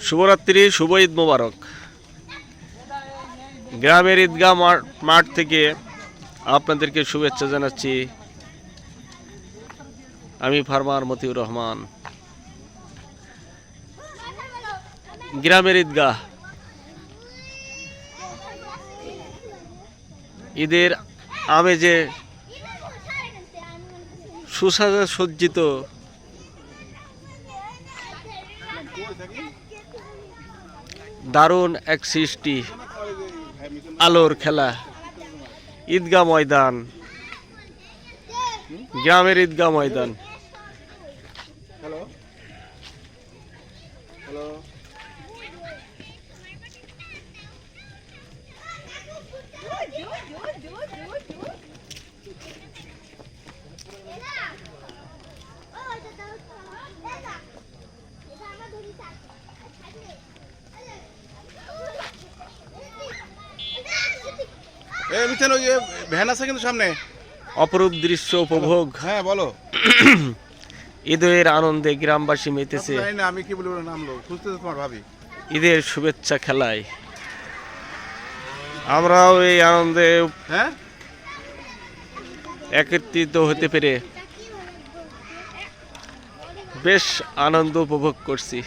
শুভরাত্রি, শুভ ঈদ মোবারক। গ্রামের ঈদগাহ মাঠ- থেকে আপনাদেরকে শুভেচ্ছা জানাচ্ছি। আমি ফার্মার মতিউর রহমান। গ্রামের ঈদগাহ। ঈদের আমেজে সুসাজা সজ্জিত দারুণ এক সৃষ্টি আলোর খেলা ঈদগাহ ময়দান গ্রামের ঈদগাহ ময়দান। হ্যালো হ্যালো এ মিথেন ওই ভ্যান আছে কিন্তু সামনে। অপরূপ দৃশ্য উপভোগ। হ্যাঁ বলো। ঈদের আনন্দে গ্রামবাসী মেতেছে। আমি কি বলব নামলো খুঁজতেছে তোমার ভাবি। ঈদের শুভেচ্ছা খেলায়। আমরাও এই আনন্দে হ্যাঁ? একত্রিত হতে পেরে বেশ আনন্দ উপভোগ করছি।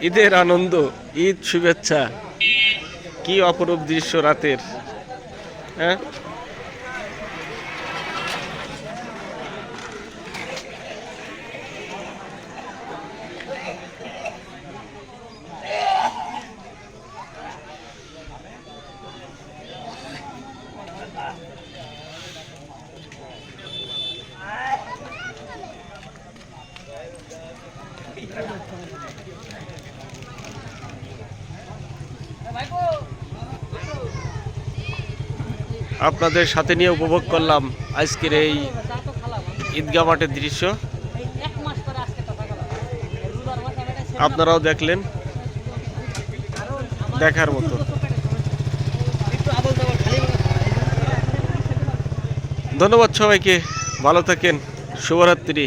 ঈদের আনন্দ ঈদ শুভেচ্ছা। কি অপরূপ দৃশ্য রাতের হ্যাঁ? আপনাদের সাথে নিয়ে উপভোগ করলাম আজকের এই ঈদগাহ মাঠের দৃশ্য। আপনারাও দেখলেন দেখার মতো। ধন্যবাদ সবাইকে, ভালো থাকেন, শুভরাত্রি।